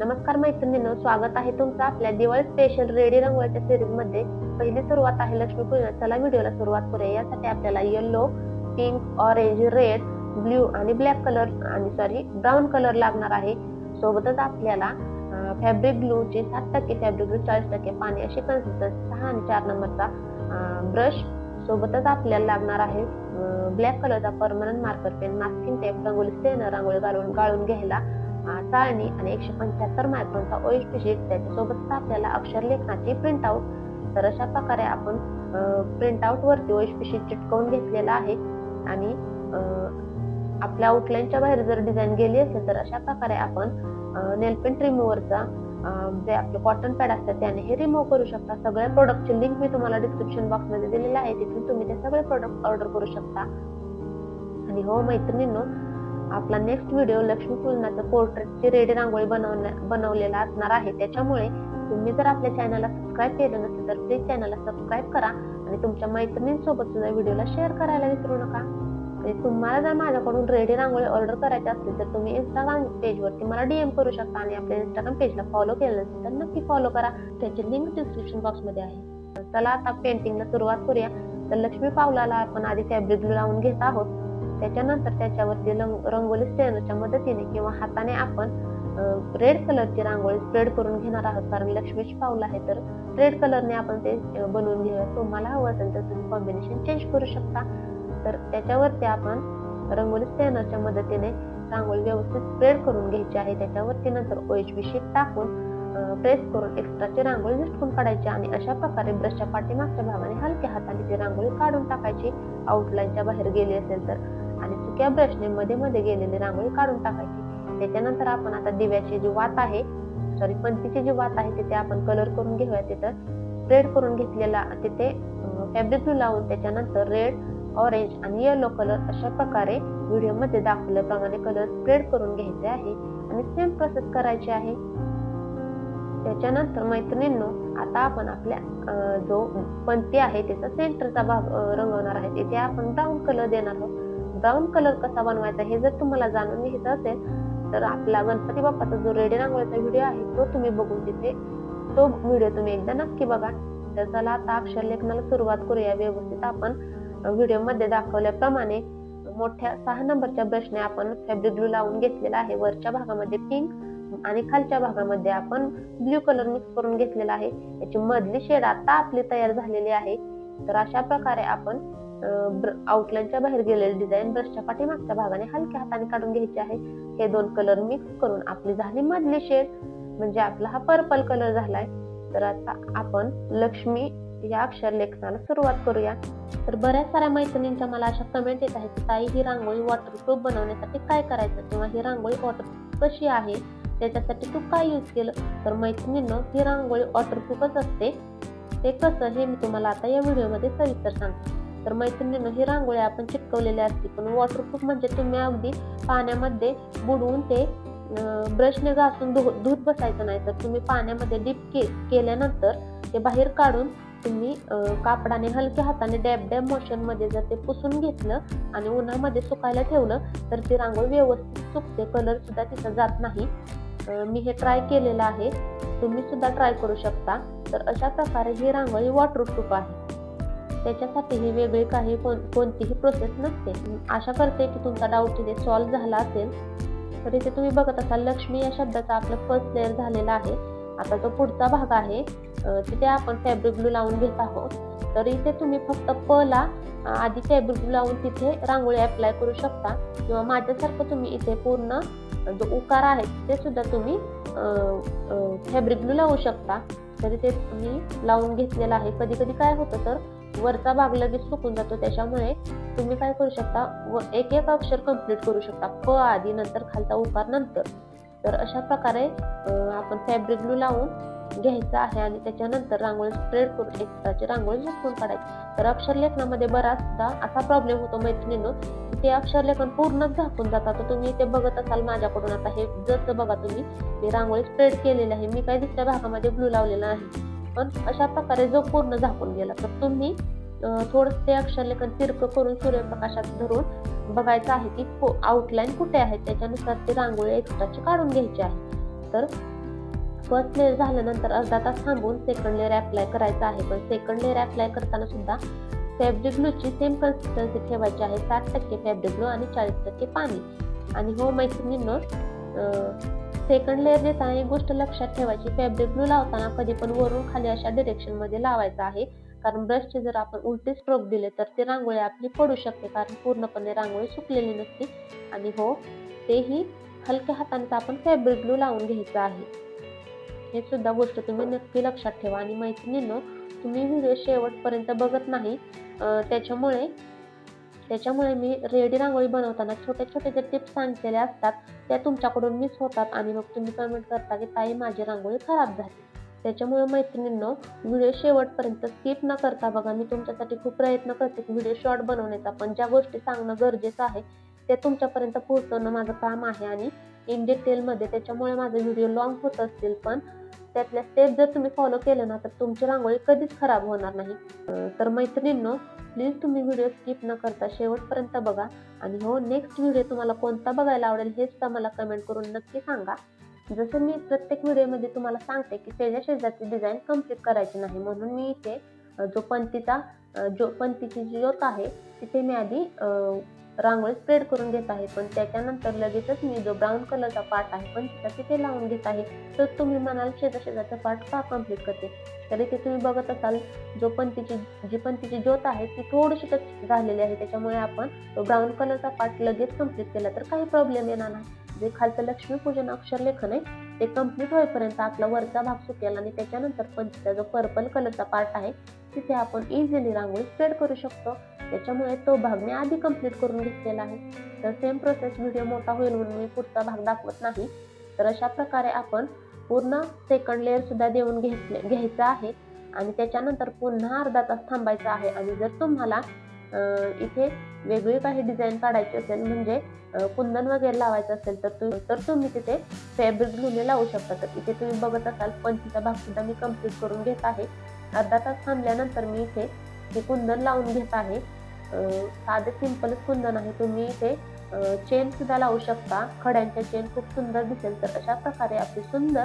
नमस्कार मैत्रिणींनो स्वागत आहे तुमचं आपल्या दिवाळी स्पेशल रेडी रंगोळीच्या सिरीजमध्ये. पहिली सुरुवात आहे लक्ष्मीपूजन चला व्हिडिओला सुरुवात करूया. यासाठी आपल्याला yellow pink orange red blue आणि ब्लॅक कलर आणि सॉरी ब्राऊन कलर लागणार आहे. सोबतच आपल्याला फॅब्रिक ग्लूची सात टक्के फॅब्रिक ग्लू चाळीस टक्के पाणी अशी कन्सिस्टन्सी सहा आणि चार नंबरचा ब्रश सोबतच आपल्याला लागणार आहे ब्लॅक कलरचा permanent marker pen masking tape rangoli stainer rangoli घालून गाळून घ्यायला. चाळणी आणि एकशे पंच्याहत्तर मायक्रोनचा ओएच शीट त्याच्यासोबत आपल्याला अक्षर लेखनाची प्रिंट आउट तर अशा प्रकारे आपण प्रिंट आउट वरती ओएच शीट चिटकवून घेतलेला आहे. आणि अं, आपल्या आउटलाईनच्या बाहेर जर डिझाईन गेली असेल तर अशा प्रकारे आपण नेलपेंट रिमूव्हरचा जे आपले कॉटन पॅड असतात त्याने हे रिमूव्ह करू शकता. सगळ्या प्रोडक्टची लिंक मी तुम्हाला डिस्क्रिप्शन बॉक्समध्ये दिलेली आहे. तिथून तुम्ही ते सगळे प्रोडक्ट ऑर्डर करू शकता. आणि हो मैत्रिणींनो आपला नेक्स्ट व्हिडिओ लक्ष्मी पूजनाचं पोर्ट्रेटची रेडी रांगोळी बनवण्या बनवलेला असणार आहे. त्याच्यामुळे तुम्ही जर आपल्या चॅनलला सबस्क्राईब केलं नसेल तर प्लीज चॅनलला सबस्क्राईब करा आणि तुमच्या मैत्रिणींसोबत सुद्धा व्हिडिओला शेअर करायला विसरू नका. आणि तुम्हाला जर माझ्याकडून रेडी रांगोळी ऑर्डर करायची असतील तर तुम्ही इंस्टाग्राम पेजवरती मला डीएम करू शकता आणि आपल्या इंस्टाग्राम पेजला फॉलो केलं नसेल तर नक्की फॉलो करा. त्याची लिंक डिस्क्रिप्शन बॉक्समध्ये आहे. चला आता पेंटिंगला सुरुवात करूया. तर लक्ष्मी पावलाला आपण आधी फॅब्रिक लावून घेत आहोत. त्याच्यानंतर त्याच्यावरती रंगोली स्टेनच्या मदतीने किंवा हाताने आपण रेड कलरची रांगोळी स्प्रेड करून घेणार आहोत. कारण लक्ष्मीची पाऊल आहे तर रेड कलरने आपण ते बनवून घेऊया. तुम्हाला हवं असेल तर तुम्ही कॉम्बिनेशन चेंज करू शकता. तर त्याच्यावरती आपण रंगोली स्टेनरच्या मदतीने रांगोळी व्यवस्थित स्प्रेड करून घ्यायची आहे. त्याच्यावरती नंतर ओएचबी शीट टाकून प्रेस करून एक्स्ट्राची रांगोळी झटकून काढायची आणि अशा प्रकारे ब्रशच्या पाठीमागच्या भागाने हलक्या हाताने ती रांगोळी काढून टाकायची. आउटलाईनच्या बाहेर गेली असेल तर आणि ब्रशने मध्ये मध्ये गेलेली रांगोळी काढून टाकायची. त्याच्यानंतर आपण आता दिव्याची जी वात आहे सॉरी पंतीची जी वात आहे तिथे आपण कलर करून घेऊया. तिथं स्प्रेड करून घेतलेला तिथे फॅब्रिक लावून त्याच्यानंतर रेड ऑरेंज आणि येलो कलर अशा प्रकारे व्हिडिओमध्ये दाखवल्याप्रमाणे कलर स्प्रेड करून घ्यायचे आहे आणि सेम प्रोसेस करायची आहे. त्याच्यानंतर मैत्रिणींनो आता आपण आपल्या जो पंती आहे त्याचा सेंटरचा भाग रंगवणार आहे. तिथे आपण ब्राऊन कलर देणार आहोत. ब्राऊन कलर कसा बनवायचा हे जर तुम्हाला जाणून घ्यायचं असेल तर आपला गणपती बाप्पाचा जो रेडी रांगोळीचा व्हिडिओ आहे तो तुम्ही बघून तिथे तो व्हिडिओ तुम्ही एकदा नक्की बघा. तर चला आता अक्षर लेखनाला सुरुवात करूया. व्यवस्थित आपण व्हिडिओमध्ये दाखवल्याप्रमाणे मोठ्या सहा नंबरच्या ब्रशने आपण फॅब्रिक ग्लू लावून घेतलेला आहे. वरच्या भागामध्ये पिंक आणि खालच्या भागामध्ये आपण ब्ल्यू कलर मिक्स करून घेतलेला आहे. याची मधली शेड आता आपली तयार झालेली आहे. तर अशा प्रकारे आपण आउटलाईनच्या बाहेर गेलेले डिझाईन ब्रशच्या पाठीमागच्या भागाने हलक्या हाताने काढून घ्यायचे आहे. हे दोन कलर मिक्स करून आपली झाली मधली शेड म्हणजे आपला हा पर्पल कलर झालाय. तर आता आपण लक्ष्मी या अक्षर लेखनाला सुरुवात करूया. तर बऱ्याच साऱ्या मैत्रिणींच्या मला अशा कमेंट येत आहेत की ताई ही रांगोळी वॉटरप्रूफ बनवण्यासाठी काय करायचं? किंवा ही रांगोळी वॉटरप्रूफ कशी आहे? त्याच्यासाठी तू काय यूज केलं? तर मैत्रिणीनं ही रांगोळी वॉटरप्रूफच असते. ते कसं हे मी तुम्हाला आता या व्हिडिओमध्ये सविस्तर सांगते. तर मैत्रिणीनं ही रांगोळी आपण चिटकवलेली असते. पण वॉटरप्रूफ म्हणजे तुम्ही अगदी पाण्यामध्ये बुडवून ते ब्रशने घासून धु धुत बसायचं नाही. तर तुम्ही पाण्यामध्ये डीप के केल्यानंतर ते बाहेर काढून तुम्ही कापडाने हलक्या हाताने डॅब डॅब मोशनमध्ये जर ते पुसून घेतलं आणि उन्हामध्ये सुकायला ठेवलं तर ती रांगोळी व्यवस्थित सुकते. कलर सुद्धा तिचा जात नाही. मी हे ट्राय केलेलं आहे. तुम्ही सुद्धा ट्राय करू शकता. तर अशा प्रकारे ही रांगोळी वॉटरप्रूफ आहे. त्याच्यासाठी ही वेगळी काही कोण कोणतीही प्रोसेस नसते. आशा करते की तुमचा डाऊट तिथे सॉल्व्ह झाला असेल. तर इथे तुम्ही बघत असाल लक्ष्मी या शब्दाचा आपला फर्स्ट लेअर झालेला आहे. आता जो पुढचा भाग आहे. तिथे आपण फॅब्रिक ग्लू लावून घेत आहोत. तर इथे तुम्ही फक्त प ला आधी फॅब्रिक ग्लू लावून तिथे रांगोळी अप्लाय करू शकता. किंवा माझ्यासारखं तुम्ही इथे पूर्ण जो उकार आहे ते सुद्धा तुम्ही फॅब्रिक ग्लू लावू शकता. तर इथे मी लावून घेतलेला आहे. कधी कधी काय होतं तर वरचा भाग लगेच सुकून जातो त्याच्यामुळे तुम्ही काय करू शकता व एक एक अक्षर कंप्लीट करू शकता प आधी नंतर खालचा उकार नंतर. तर अशा प्रकारे आपण फॅब्रिक ग्लू लावून घ्यायचा आहे आणि त्याच्यानंतर रांगोळी स्प्रेड करून एक्स्ट्राची रांगोळी झुकून काढायची. तर अक्षर लेखनामध्ये बराचदा असा प्रॉब्लेम होतो मैत्रिणींनो ते अक्षर लेखन पूर्णच झाकून जातात. तर तुम्ही ते बघत असाल माझ्याकडून आता हे जसं बघा तुम्ही मी रांगोळी स्प्रेड केलेली आहे. मी काही दुसऱ्या भागामध्ये ग्लू लावलेला आहे पण अशा प्रकारे जो पूर्ण झाकून गेला तर तुम्ही थोडं ते अक्षरलेखन तिरकं करून सूर्यप्रकाशात धरून बघायचं आहे की आउटलाईन कुठे आहे? त्याच्यानुसार ती रांगोळी एक्स्ट्राची काढून घ्यायची आहे. तर फर्स्ट लेअर झाल्यानंतर अर्धा तास थांबून सेकंड लेअर अप्लाय करायचा आहे. पण सेकंड लेअर अप्लाय करताना सुद्धा फॅब्रिक ग्लूची सेम कन्सिस्टन्सी ठेवायची आहे. साठ टक्के फॅब्रिक ग्लू आणि चाळीस टक्के पाणी. आणि हो मैत्रिणींनो सेकंड लेअर देताना एक गोष्ट लक्षात ठेवायची फॅब्रिक ग्लू लावताना कधी पण वरून खाली अशा डिरेक्शनमध्ये लावायचा आहे. कारण ब्रशचे जर आपण उलटे स्ट्रोक दिले तर ते रांगोळी आपली पडू शकते. कारण पूर्णपणे रांगोळी सुकलेली नसते. आणि हो तेही हलक्या हाताने आपण फॅब्रिक ग्लू लावून घ्यायचं आहे. हे सुद्धा गोष्ट तुम्ही नक्की लक्षात ठेवा. आणि मैत्रिणींनो तुम्ही व्हिडिओ शेवटपर्यंत बघत नाही. त्याच्यामुळे त्याच्यामुळे मी रेडी रांगोळी बनवताना छोटे छोटे जे टिप्स सांगितलेल्या असतात त्या तुमच्याकडून मिस होतात आणि मग तुम्ही कमेंट करता की ताई माझी रांगोळी खराब झाली. त्याच्यामुळे मैत्रिणींनो व्हिडिओ शेवटपर्यंत स्किप न करता बघा मी तुमच्यासाठी खूप प्रयत्न करते की व्हिडिओ शॉर्ट बनवण्याचा पण ज्या गोष्टी सांगणं गरजेचं आहे ते तुमच्यापर्यंत पोहोचवणं माझं काम आहे आणि इन डिटेलमध्ये त्याच्यामुळे माझे व्हिडिओ लॉंग होत असतील पण त्यातल्या स्टेप जर तुम्ही फॉलो केलं ना तर तुमची रांगोळी कधीच खराब होणार नाही. तर मैत्रिणींनो प्लीज तुम्ही व्हिडिओ स्किप न करता शेवटपर्यंत बघा. आणि हो नेक्स्ट व्हिडिओ तुम्हाला कोणता बघायला आवडेल हे सुद्धा मला कमेंट करून नक्की सांगा. जसं मी प्रत्येक व्हिडिओमध्ये तुम्हाला सांगते की शेजा शेजारची डिझाईन कंप्लीट करायची नाही. म्हणून मी इथे जो पंतीचा जो पंतीची जी ज्योत आहे तिथे मी आधी रांगोळी स्प्रेड करून घेत आहे. पण त्याच्यानंतर लगेचच मी जो ब्राऊन कलरचा पार्ट आहे पण तिथे लावून घेत आहे. तर तुम्ही म्हणाल शेजा शेजाचा पार्ट का कंप्लीट करते? तर इथे तुम्ही बघत असाल जो पंतीची जी पंतीची ज्योत आहे ती थोडीशी टच झालेली आहे. त्याच्यामुळे आपण तो ब्राऊन कलरचा पार्ट लगेच कंप्लीट केला तर काही प्रॉब्लेम येणार नाही. जे खालचं लक्ष्मीपूजन अक्षर लेखन आहे ते कंप्लीट होईपर्यंत आपला वरचा भाग सुकेल आणि त्याच्यानंतर पंचीचा जो पर्पल कलरचा पार्ट आहे तिथे आपण इझिली रांगोळी स्प्रेड करू शकतो. त्याच्यामुळे तो भाग मी आधी कंप्लीट करून घेतलेला आहे. तर सेम प्रोसेस व्हिडिओ मोठा होईल म्हणून मी पुढचा भाग दाखवत नाही. तर अशा प्रकारे आपण पूर्ण सेकंड लेअर सुद्धा देऊन घेतले घ्यायचा आहे. आणि त्याच्यानंतर पुन्हा अर्धा तास थांबायचा आहे. आणि जर तुम्हाला इथे वेगळी काही डिझाईन काढायची असेल म्हणजे कुंदन वगैरे लावायचं असेल तर तुम्ही तर तुम्ही तिथे फॅब्रिक ग्लूने लावू शकता. तर इथे तुम्ही बघत असाल पंचीचा भाग सुद्धा मी कंप्लीट करून घेत आहे. अर्धा तास थांबल्यानंतर मी इथे हे कुंदन लावून घेत आहे. साधे सिंपलच कुंदन आहे. तुम्ही इथे चेन सुद्धा लावू शकता. खड्यांच्या चेन खूप सुंदर दिसेल. तर अशा प्रकारे आपली सुंदर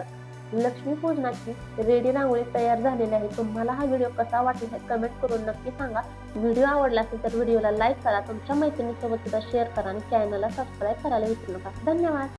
लक्ष्मीपूजनाची रेडी रांगोळी तयार झालेली आहे. तुम्हाला हा व्हिडिओ कसा वाटेल हे कमेंट करून नक्की सांगा. व्हिडिओ आवडला असेल तर व्हिडिओला लाईक करा. तुमच्या मैत्रिणीसोबत सुद्धा शेअर करा आणि चॅनलला सबस्क्राईब करायला विसरू नका. धन्यवाद!